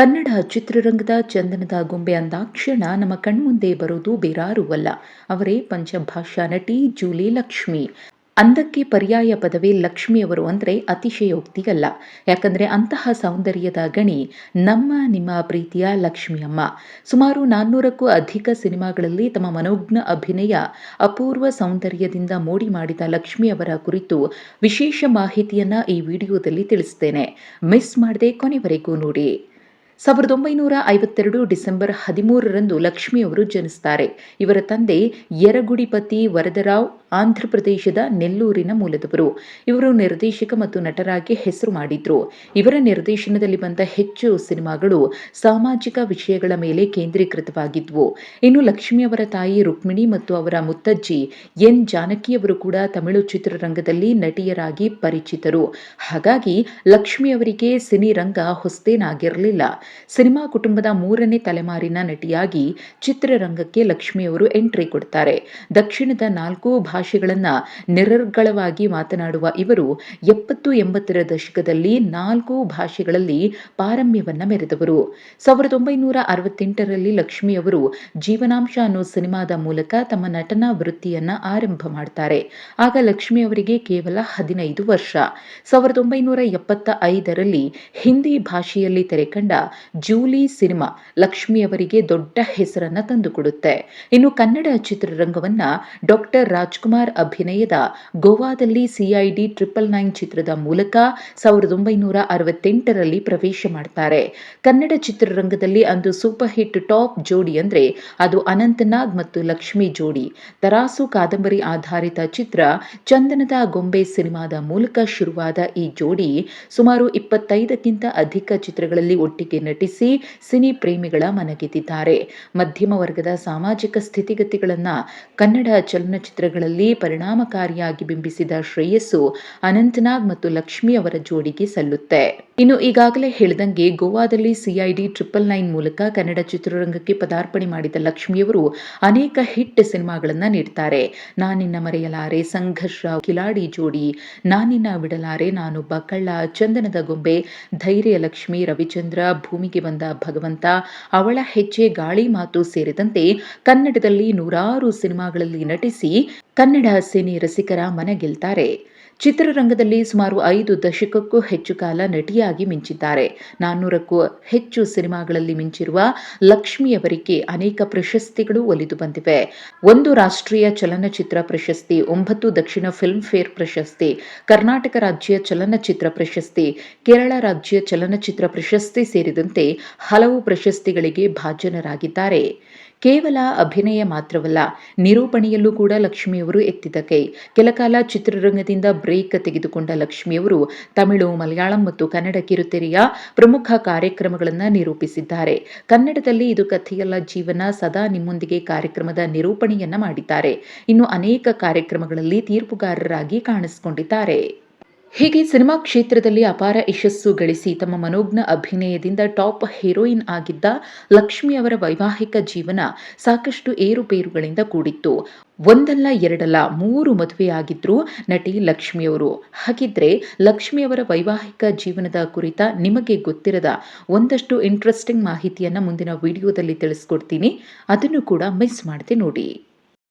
ಕನ್ನಡ ಚಿತ್ರರಂಗದ ಚಂದನದ ಗೊಂಬೆ ಅಂದಾಕ್ಷಣ ನಮ್ಮ ಕಣ್ಮುಂದೆ ಬರೋದು ಬೇರಾರೂ ಅಲ್ಲ. ಅವರೇ ಪಂಚಭಾಷಾ ನಟಿ ಜೂಲಿ ಲಕ್ಷ್ಮಿ. ಅಂದಕ್ಕೆ ಪರ್ಯಾಯ ಪದವೇ ಲಕ್ಷ್ಮಿಯವರು ಅಂದರೆ ಅತಿಶಯೋಕ್ತಿಯಲ್ಲ ಯಾಕಂದರೆ ಅಂತಹ ಸೌಂದರ್ಯದ ಗಣಿ ನಮ್ಮ, ನಿಮ್ಮ ಪ್ರೀತಿಯ ಲಕ್ಷ್ಮಿಯಮ್ಮ. ಸುಮಾರು ನಾನ್ನೂರಕ್ಕೂ ಅಧಿಕ ಸಿನಿಮಾಗಳಲ್ಲಿ ತಮ್ಮ ಮನೋಜ್ಞ ಅಭಿನಯ ಅಪೂರ್ವ ಸೌಂದರ್ಯದಿಂದ ಮೋಡಿ ಮಾಡಿದ ಲಕ್ಷ್ಮಿಯವರ ಕುರಿತು ವಿಶೇಷ ಮಾಹಿತಿಯನ್ನು ಈ ವಿಡಿಯೋದಲ್ಲಿ ತಿಳಿಸ್ತೇನೆ. ಮಿಸ್ ಮಾಡದೆ ಕೊನೆವರೆಗೂ ನೋಡಿ. ಸಾವಿರದ ಒಂಬೈನೂರ ಐವತ್ತೆರಡು ಡಿಸೆಂಬರ್ ಹದಿಮೂರರಂದು ಲಕ್ಷ್ಮಿಯವರು ಜನಿಸ್ತಾರೆ. ಇವರ ತಂದೆ ಯರಗುಡಿಪತಿ ವರದರಾವ್ ಆಂಧ್ರಪ್ರದೇಶದ ನೆಲ್ಲೂರಿನ ಮೂಲದವರು. ಇವರು ನಿರ್ದೇಶಕ ಮತ್ತು ನಟರಾಗಿ ಹೆಸರು ಮಾಡಿದ್ರು. ಇವರ ನಿರ್ದೇಶನದಲ್ಲಿ ಬಂದ ಹೆಚ್ಚು ಸಿನಿಮಾಗಳು ಸಾಮಾಜಿಕ ವಿಷಯಗಳ ಮೇಲೆ ಕೇಂದ್ರೀಕೃತವಾಗಿದ್ವು. ಇನ್ನು ಲಕ್ಷ್ಮಿಯವರ ತಾಯಿ ರುಕ್ಮಿಣಿ ಮತ್ತು ಅವರ ಮುತ್ತಜ್ಜಿ ಎನ್ ಜಾನಕಿಯವರು ಕೂಡ ತಮಿಳು ಚಿತ್ರರಂಗದಲ್ಲಿ ನಟಿಯರಾಗಿ ಪರಿಚಿತರು. ಹಾಗಾಗಿ ಲಕ್ಷ್ಮಿಯವರಿಗೆ ಸಿನಿರಂಗ ಹೊಸದೇನಾಗಿರಲಿಲ್ಲ. ಸಿನಿಮಾ ಕುಟುಂಬದ ಮೂರನೇ ತಲೆಮಾರಿನ ನಟಿಯಾಗಿ ಚಿತ್ರರಂಗಕ್ಕೆ ಲಕ್ಷ್ಮಿಯವರು ಎಂಟ್ರಿ ಕೊಡ್ತಾರೆ. ದಕ್ಷಿಣದ ನಾಲ್ಕು ಭಾಷೆಗಳನ್ನು ನಿರರ್ಗಳವಾಗಿ ಮಾತನಾಡುವ ಇವರು ಎಪ್ಪತ್ತು ಎಂಬತ್ತರ ದಶಕದಲ್ಲಿ ನಾಲ್ಕು ಭಾಷೆಗಳಲ್ಲಿ ಪಾರಮ್ಯವನ್ನ ಮೆರೆದವರು. ಸಾವಿರದ ಒಂಬೈನೂರ ಅರವತ್ತೆಂಟರಲ್ಲಿ ಲಕ್ಷ್ಮಿಯವರು ಜೀವನಾಂಶ ಅನ್ನೋ ಸಿನಿಮಾದ ಮೂಲಕ ತಮ್ಮ ನಟನಾ ವೃತ್ತಿಯನ್ನ ಆರಂಭ ಮಾಡ್ತಾರೆ. ಆಗ ಲಕ್ಷ್ಮಿ ಅವರಿಗೆ ಕೇವಲ ಹದಿನೈದು ವರ್ಷ. ಸಾವಿರದ ಒಂಬೈನೂರ ಎಪ್ಪತ್ತ ಐದರಲ್ಲಿ ಹಿಂದಿ ಭಾಷೆಯಲ್ಲಿ ತೆರೆಕಂಡ ಜೂಲಿ ಸಿನಿಮಾ ಲಕ್ಷ್ಮಿ ಅವರಿಗೆ ದೊಡ್ಡ ಹೆಸರನ್ನ ತಂದುಕೊಡುತ್ತೆ. ಇನ್ನು ಕನ್ನಡ ಚಿತ್ರರಂಗವನ್ನ ಡಾಕ್ಟರ್ ರಾಜ್ಕುಮಾರ್ ಅಭಿನಯದ ಗೋವಾದಲ್ಲಿ ಸಿಐಡಿ ಟ್ರಿಪಲ್ ನೈನ್ ಚಿತ್ರದ ಮೂಲಕ ಸಾವಿರದ ಒಂಬೈನೂರ ಅರವತ್ತೆಂಟರಲ್ಲಿ ಪ್ರವೇಶ ಮಾಡ್ತಾರೆ. ಕನ್ನಡ ಚಿತ್ರರಂಗದಲ್ಲಿ ಅಂದು ಸೂಪರ್ ಹಿಟ್ ಟಾಪ್ ಜೋಡಿ ಅಂದ್ರೆ ಅದು ಅನಂತನಾಗ್ ಮತ್ತು ಲಕ್ಷ್ಮಿ ಜೋಡಿ. ತರಾಸು ಕಾದಂಬರಿ ಆಧಾರಿತ ಚಿತ್ರ ಚಂದನದ ಗೊಂಬೆ ಸಿನಿಮಾದ ಮೂಲಕ ಶುರುವಾದ ಈ ಜೋಡಿ ಸುಮಾರು ಇಪ್ಪತ್ತೈದಕ್ಕಿಂತ ಅಧಿಕ ಚಿತ್ರಗಳಲ್ಲಿ ಒಟ್ಟಿಗೆ ನಟಿಸಿ ಸಿನಿ ಪ್ರೇಮಿಗಳ ಮನಗೆದ್ದಿದ್ದಾರೆ ಮಧ್ಯಮ ವರ್ಗದ ಸಾಮಾಜಿಕ ಸ್ಥಿತಿಗತಿಗಳನ್ನು ಕನ್ನಡ ಚಲನಚಿತ್ರಗಳಲ್ಲಿ ಪರಿಣಾಮಕಾರಿಯಾಗಿ ಬಿಂಬಿಸಿದ ಶ್ರೇಯಸ್ಸು ಅನಂತನಾಗ್ ಮತ್ತು ಲಕ್ಷ್ಮಿ ಅವರ ಜೋಡಿಗೆ ಸಲ್ಲುತ್ತೆ. ಇನ್ನು ಈಗಾಗಲೇ ಹೇಳಿದಂಗೆ ಗೋವಾದಲ್ಲಿ ಸಿಐಡಿ ಟ್ರಿಪಲ್ ನೈನ್ ಮೂಲಕ ಕನ್ನಡ ಚಿತ್ರರಂಗಕ್ಕೆ ಪದಾರ್ಪಣೆ ಮಾಡಿದ ಲಕ್ಷ್ಮಿಯವರು ಅನೇಕ ಹಿಟ್ ಸಿನಿಮಾಗಳನ್ನ ನೀಡ್ತಾರೆ. ನಾನಿನ್ನ ಮರೆಯಲಾರೆ ಸಂಘರ್ಷ, ಕಿಲಾಡಿ ಜೋಡಿ, ನಾನಿನ್ನ ಬಿಡಲಾರೆ ನಾನೊಬ್ಬ ಕಳ್ಳ ಚಂದನದ ಗೊಂಬೆ, ಧೈರ್ಯ ಲಕ್ಷ್ಮಿ, ರವಿಚಂದ್ರ, ಭೂಮಿಗೆ ಬಂದ ಭಗವಂತ, ಅವಳ ಹೆಜ್ಜೆ, ಗಾಳಿ ಮಾತು ಸೇರಿದಂತೆ ಕನ್ನಡದಲ್ಲಿ ನೂರಾರು ಸಿನಿಮಾಗಳಲ್ಲಿ ನಟಿಸಿ ಕನ್ನಡ ಸಿನಿ ರಸಿಕರ ಮನಗೆಲ್ತಾರೆ ಚಿತ್ರರಂಗದಲ್ಲಿ ಸುಮಾರು ಐದು ದಶಕಕ್ಕೂ ಹೆಚ್ಚು ಕಾಲ ನಟಿಯಾಗಿ ಮಿಂಚಿದ್ದಾರೆ. ನಾನ್ನೂರಕ್ಕೂ ಹೆಚ್ಚು ಸಿನಿಮಾಗಳಲ್ಲಿ ಮಿಂಚಿರುವ ಲಕ್ಷ್ಮಿಯವರಿಗೆ ಅನೇಕ ಪ್ರಶಸ್ತಿಗಳು ಒಲಿದು ಬಂದಿವೆ. ಒಂದು ರಾಷ್ಟ್ರೀಯ ಚಲನಚಿತ್ರ ಪ್ರಶಸ್ತಿ, ಒಂಬತ್ತು ದಕ್ಷಿಣ ಫಿಲ್ಮ್ ಫೇರ್ ಪ್ರಶಸ್ತಿ, ಕರ್ನಾಟಕ ರಾಜ್ಯ ಚಲನಚಿತ್ರ ಪ್ರಶಸ್ತಿ, ಕೇರಳ ರಾಜ್ಯ ಚಲನಚಿತ್ರ ಪ್ರಶಸ್ತಿ ಸೇರಿದಂತೆ ಹಲವು ಪ್ರಶಸ್ತಿಗಳಿಗೆ ಭಾಜನರಾಗಿದ್ದಾರೆ. ಕೇವಲ ಅಭಿನಯ ಮಾತ್ರವಲ್ಲ, ನಿರೂಪಣೆಯಲ್ಲೂ ಕೂಡ ಲಕ್ಷ್ಮಿಯವರು ಎತ್ತಿದ ಕೈ. ಕೆಲಕಾಲ ಚಿತ್ರರಂಗದಿಂದ ಬ್ರೇಕ್ ತೆಗೆದುಕೊಂಡ ಲಕ್ಷ್ಮಿಯವರು ತಮಿಳು, ಮಲಯಾಳಂ ಮತ್ತು ಕನ್ನಡ ಕಿರುತೆರೆಯ ಪ್ರಮುಖ ಕಾರ್ಯಕ್ರಮಗಳನ್ನು ನಿರೂಪಿಸಿದ್ದಾರೆ. ಕನ್ನಡದಲ್ಲಿ ಇದು ಕಥೆಯಲ್ಲ, ಜೀವನ ಸದಾ ನಿಮ್ಮೊಂದಿಗೆ ಕಾರ್ಯಕ್ರಮದ ನಿರೂಪಣೆಯನ್ನ ಮಾಡಿದ್ದಾರೆ. ಇನ್ನು ಅನೇಕ ಕಾರ್ಯಕ್ರಮಗಳಲ್ಲಿ ತೀರ್ಪುಗಾರರಾಗಿ ಕಾಣಿಸಿಕೊಂಡಿದ್ದಾರೆ. ಹೀಗೆ ಸಿನಿಮಾ ಕ್ಷೇತ್ರದಲ್ಲಿ ಅಪಾರ ಯಶಸ್ಸು ಗಳಿಸಿ ತಮ್ಮ ಮನೋಜ್ಞ ಅಭಿನಯದಿಂದ ಟಾಪ್ ಹೀರೋಯಿನ್ ಆಗಿದ್ದ ಲಕ್ಷ್ಮಿ ಅವರ ವೈವಾಹಿಕ ಜೀವನ ಸಾಕಷ್ಟು ಏರುಪೇರುಗಳಿಂದ ಕೂಡಿತ್ತು. ಒಂದಲ್ಲ ಎರಡಲ್ಲ ಮೂರು ಮದುವೆಯಾಗಿದ್ರು ನಟಿ ಲಕ್ಷ್ಮಿಯವರು ಹಾಗಿದ್ರೆ ಲಕ್ಷ್ಮಿಯವರ ವೈವಾಹಿಕ ಜೀವನದ ಕುರಿತ ನಿಮಗೆ ಗೊತ್ತಿರದ ಒಂದಷ್ಟು ಇಂಟ್ರೆಸ್ಟಿಂಗ್ ಮಾಹಿತಿಯನ್ನು ಮುಂದಿನ ವಿಡಿಯೋದಲ್ಲಿ ತಿಳಿಸ್ಕೊಡ್ತೀನಿ. ಅದನ್ನು ಕೂಡ ಮಿಸ್ ಮಾಡದೆ ನೋಡಿ.